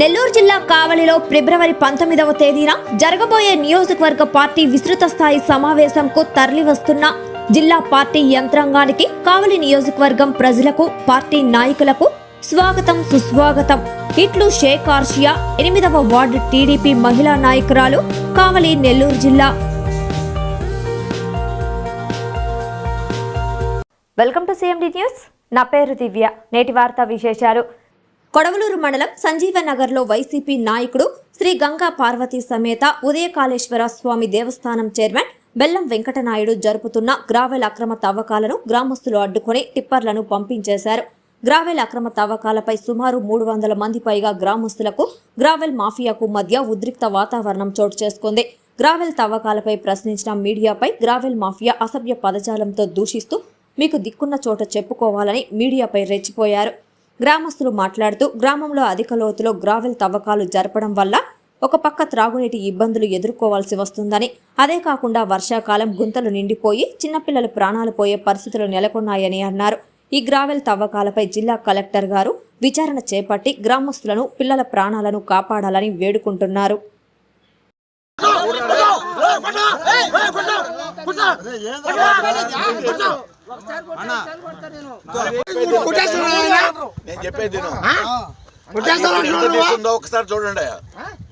నెల్లూరు జిల్లా కావలిలో ఫిబ్రవరి పంతొమ్మిదవ తేదీన జరగబోయే నియోజకవర్గ పార్టీ విస్తృత స్థాయి సమావేశంకు తరలివస్తున్న జిల్లా పార్టీ యంత్రాంగానికి కావలి నియోజకవర్గం ప్రజలకు పార్టీ నాయకులకు స్వాగతం సుస్వాగతం. ఇట్లు షేక్ ఆర్షియా ఎనిమిదవ వార్డు టీడీపీ మహిళా నాయకురాలు కావలి నెల్లూరు జిల్లా. Welcome to CMD news. నా పేరు దివ్య. నేటి వార్తా విశేషాలు. కొడవలూరు మండలం సంజీవ నగర్లో వైసీపీ నాయకుడు శ్రీ గంగా పార్వతి సమేత ఉదయకాళేశ్వర స్వామి దేవస్థానం చైర్మన్ బెల్లం వెంకటనాయుడు జరుపుతున్న గ్రావెల్ అక్రమ తవ్వకాలను గ్రామస్తులు అడ్డుకొని టిప్పర్లను పంపించేశారు. గ్రావెల్ అక్రమ తవ్వకాలపై సుమారు మూడు వందల మంది పైగా గ్రామస్తులకు గ్రావెల్ మాఫియాకు మధ్య ఉద్రిక్త వాతావరణం చోటు చేసుకుంది. గ్రావెల్ తవ్వకాలపై ప్రశ్నించిన మీడియాపై గ్రావెల్ మాఫియా అసభ్య పదజాలంతో దూషిస్తూ మీకు దిక్కున్న చోట చెప్పుకోవాలని మీడియాపై రెచ్చిపోయారు. గ్రామస్తులు మాట్లాడుతూ గ్రామంలో అధిక లోతులో గ్రావెల్ తవ్వకాలు జరపడం వల్ల ఒక పక్క త్రాగునీటి ఇబ్బందులు ఎదుర్కోవాల్సి వస్తుందని అదే కాకుండా వర్షాకాలం గుంతలు నిండిపోయి చిన్నపిల్లల ప్రాణాలు పోయే పరిస్థితులు నెలకొన్నాయని అన్నారు ఈ గ్రావెల్ తవ్వకాలపై జిల్లా కలెక్టర్ గారు విచారణ చేపట్టి గ్రామస్తులను పిల్లల ప్రాణాలను కాపాడాలని వేడుకుంటున్నారు నేను. చెప్పేది ఒకసారి చూడండి.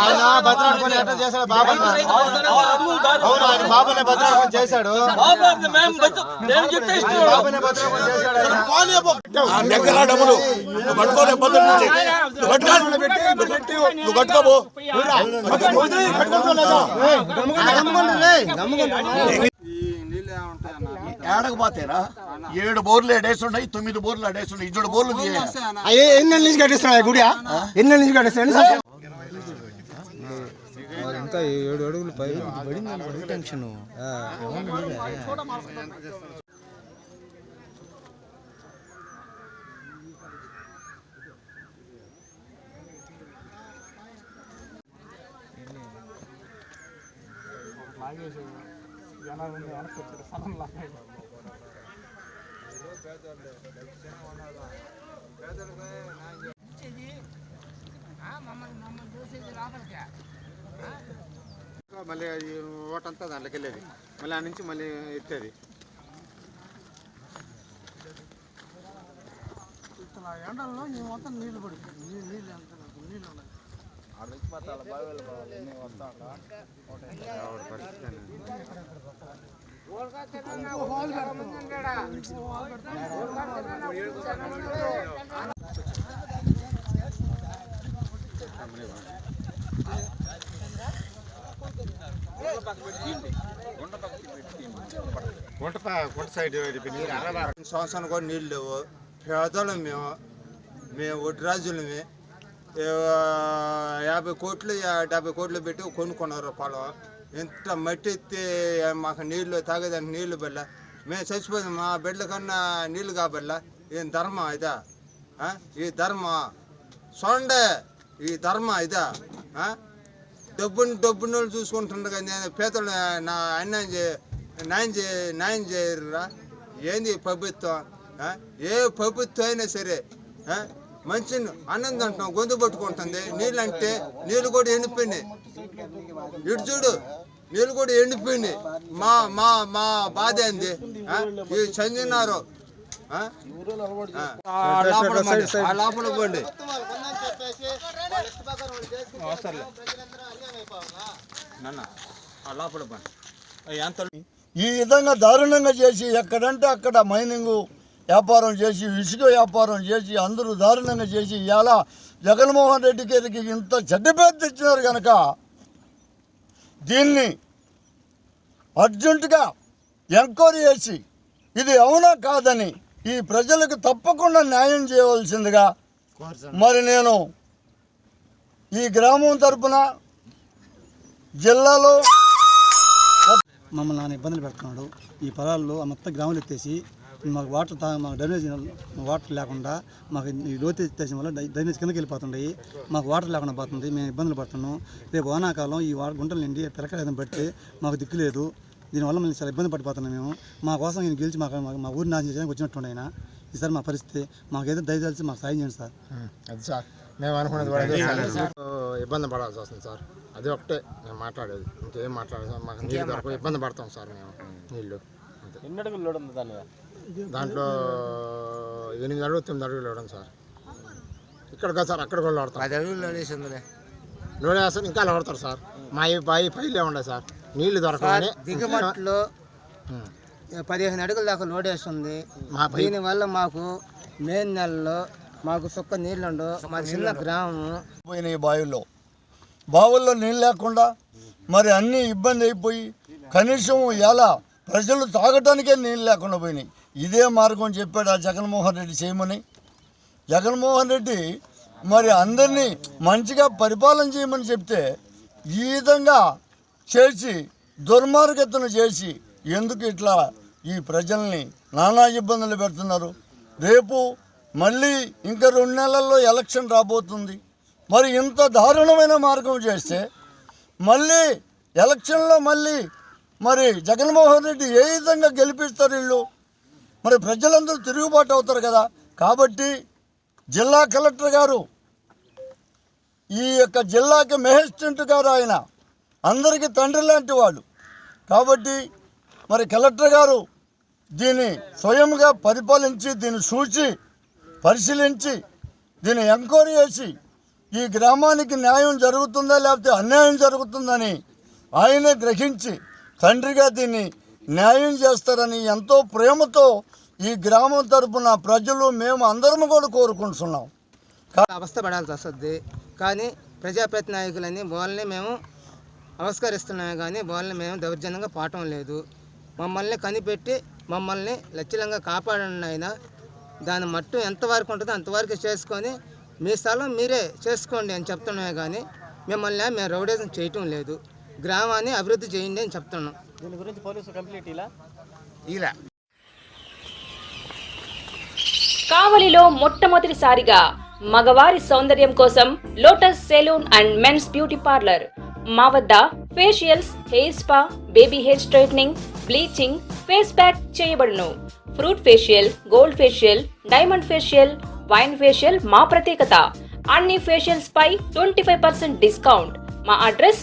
ఆయన భద్రాడుకొని ఎట్లా చేశాడు బాబా అవును ఆయన బాబానే భద్రాడుకొని చేశాడు బాబానే భద్రాడుకొని చేశాడు డబ్బులు పట్టుకోలే నుంచి నువ్వు కట్టుకోబో ఏడకు పోతేరా ఏడు బోర్లు ఎడేస్తున్నాయి తొమ్మిది బోర్లు ఎడేస్తున్నాయి ఇద్దరు బోర్లు ఎన్ని నెలల నుంచి కట్టిస్తున్నాయి గుడి ఎన్ని నెలల నుంచి కట్టిస్తున్నాయి ఇంకా ఏడు అడుగులు పై పడింది టెన్షన్. మళ్ళీ ఈ ఓటంతా దాంట్లోకి వెళ్ళేది మళ్ళీ ఆ నుంచి మళ్ళీ ఎత్తేది. ఎండల్లో నీ మొత్తం నీళ్ళు పడుతుంది నీళ్ళు నీళ్ళు ఎంత నీళ్ళు ఉన్నాయి. గుంట సైడ్ సంవత్సరం కూడా నీళ్ళు లేవు. పేదలు మేము. మేము ఒడ్డు రాజులమే యాభై కోట్లు డెబ్బై కోట్లు పెట్టి కొనుక్కున్నారు పొలం. ఇంత మట్టి ఎత్తి మాకు నీళ్ళు తాగేదానికి నీళ్ళు బల్ల మేము చచ్చిపోయింది మా బిడ్డల కన్నా నీళ్ళు కాబల్ల ఏం ధర్మ ఇదా? ఈ ధర్మ. సొండ. ఈ ధర్మ ఇదా? డబ్బుని డబ్బుని వాళ్ళు చూసుకుంటుండగా నేను పేదలు నా అన్యాయం చే న్యాయం చే న్యాయం చేయరురా ఏంది ప్రభుత్వం? ఏ ప్రభుత్వం అయినా సరే మనిషిని ఆనందం అంటున్నాం గొంతు పట్టుకుంటుంది. నీళ్ళు అంటే నీళ్ళు కూడా ఎండిపోయినాయి. ఇటు చూడు నీళ్ళు కూడా ఎండిపోయినాయి. మా మా మా బాధ ఏంది? చందినారు ఆ? ఆ. ఆ లోపల పోండి. లోపల పోండి. నాన్న ఆ లోపల పోండి. ఎంత ఈ విధంగా దారుణంగా చేసి ఎక్కడంటే అక్కడ మైనింగ్ వ్యాపారం చేసి ఇసుక వ్యాపారం చేసి అందరూ దారుణంగా చేసి ఇలా జగన్మోహన్ రెడ్డి గారికి ఇంత చెడ్డ పేరు తెచ్చినారు కనుక దీన్ని అర్జెంటుగా ఎంక్వైరీ చేసి ఇది అవునా కాదని ఈ ప్రజలకు తప్పకుండా న్యాయం చేయవలసిందిగా మరి నేను ఈ గ్రామం తరపున జిల్లాలో మమ్మల్ని నాన్న ఇబ్బందులు పెడుతున్నాడు. ఈ పొలాల్లో మొత్తం గ్రాములు ఎత్తేసి మాకు వాటర్ తా మాకు డ్రైనేజ్ వాటర్ లేకుండా మాకు ఈ లోతు ఎత్తేసిన వల్ల డై- డ్రైనేజ్ కిందకి వెళ్ళిపోతుంటాయి మాకు వాటర్ లేకుండా పోతుంది. మేము ఇబ్బందులు పడుతున్నాం. రేపు వానాకాలం ఈ వాటర్ గుంటలు నిండి పిలకలేదని బట్టి మాకు దిక్కు లేదు. దీనివల్ల మేము చాలా ఇబ్బంది పడిపోతున్నాం మేము. మా కోసం ఈయన గెలిచి మాకు మా ఊరిని నాశనం చేయడానికి వచ్చినట్టు ఆయన. ఈసారి మా పరిస్థితి మాకు ఏదో దయచేసి మాకు సాయం చేయండి సార్. అది సార్. మేము అనుకున్నది ఇబ్బంది పడాల్సి వస్తుంది సార్. అది ఒకటే మేము మాట్లాడేది. ఇంకేం మాట్లాడదు సార్? మాకు నీళ్ళు ఇబ్బంది పడతాం సార్ మేము. నీళ్ళు. అంతే. దాంట్లో ఎనిమిది అడుగు తొమ్మిది అడుగులు ఇవ్వడం సార్. ఇక్కడ కాదు సార్ అక్కడ కూడా వాడతాం. పది అడుగులు లోడేసిందిలే లోడ్ వేస్తారు ఇంకా వాడతారు సార్. మా పై పైలే ఉండే సార్. నీళ్ళు దొరకమని దిగుమట్లో. పదిహేను అడుగుల దాకా లోడేస్తుంది దీనివల్ల మాకు మే నెలలో మాకు సుక్క నీళ్ళుండు మా చిన్న గ్రామం. పోయినాయి బావిల్లో బావుల్లో నీళ్ళు లేకుండా మరి అన్నీ ఇబ్బంది అయిపోయి కనీసం ఎలా ప్రజలు తాగటానికే నీళ్ళు లేకుండా పోయినాయి. ఇదే మార్గం చెప్పాడు ఆ జగన్మోహన్ రెడ్డి చేయమని. జగన్మోహన్ రెడ్డి మరి అందరినీ మంచిగా పరిపాలన చేయమని చెప్తే ఈ విధంగా చేసి దుర్మార్గతను చేసి ఎందుకు ఇట్లా ఈ ప్రజల్ని నానా ఇబ్బందులు పెడుతున్నారు? రేపు మళ్ళీ ఇంకా రెండు నెలల్లో ఎలక్షన్ రాబోతుంది. మరి ఇంత దారుణమైన మార్గం చేస్తే మళ్ళీ ఎలక్షన్లో మళ్ళీ మరి జగన్మోహన్ రెడ్డి ఏ విధంగా గెలిపిస్తారు వీళ్ళు? మరి ప్రజలందరూ తిరుగుబాటు అవుతారు కదా. కాబట్టి జిల్లా కలెక్టర్ గారు ఈ యొక్క జిల్లాకి మెజిస్ట్రెంట్ గారు ఆయన అందరికీ తండ్రి లాంటి వాళ్ళు. కాబట్టి మరి కలెక్టర్ గారు దీన్ని స్వయంగా పరిపాలించి దీన్ని చూచి పరిశీలించి దీన్ని ఎంక్వైరీ చేసి ఈ గ్రామానికి న్యాయం జరుగుతుందా లేకపోతే అన్యాయం జరుగుతుందని ఆయనే గ్రహించి తండ్రిగా దీన్ని న్యాయం చేస్తారని ఎంతో ప్రేమతో ఈ గ్రామం తరపున ప్రజలు మేము అందరం కూడా కోరుకుంటున్నాం. అవస్థ పడాల్సి వస్తుంది. కానీ ప్రజాప్రతి నాయకులని వాళ్ళని మేము నమస్కరిస్తున్నామే కానీ వాళ్ళని మేము దౌర్జన్యంగా పాటం లేదు. మమ్మల్ని కనిపెట్టి మమ్మల్ని లచ్చలంగా కాపాడండి ఆయన దాని మట్టు ఎంతవరకు ఉంటుందో అంతవరకు చేసుకొని మీ స్థలం మీరే చేసుకోండి అని చెప్తున్నామే కానీ మిమ్మల్ని మేము రౌడేజం చేయటం లేదు. గ్రామాన్ని అభివృద్ధి చేయండి అని చెప్తున్నాం ఇలా. కావలిలో మొట్టమొదటిసారిగా మగవారి సౌందర్యం కోసం lotus salon and men's beauty parlour. మా వద్ద facials hair spa baby hair straightening bleaching face pack చేయబడును. Fruit facial gold facial diamond facial wine facial మా ప్రత్యేకత. అన్ని ఫేషియల్స్ పై ట్వంటీ ఫైవ్ పర్సెంట్ డిస్కౌంట్. మా అడ్రస్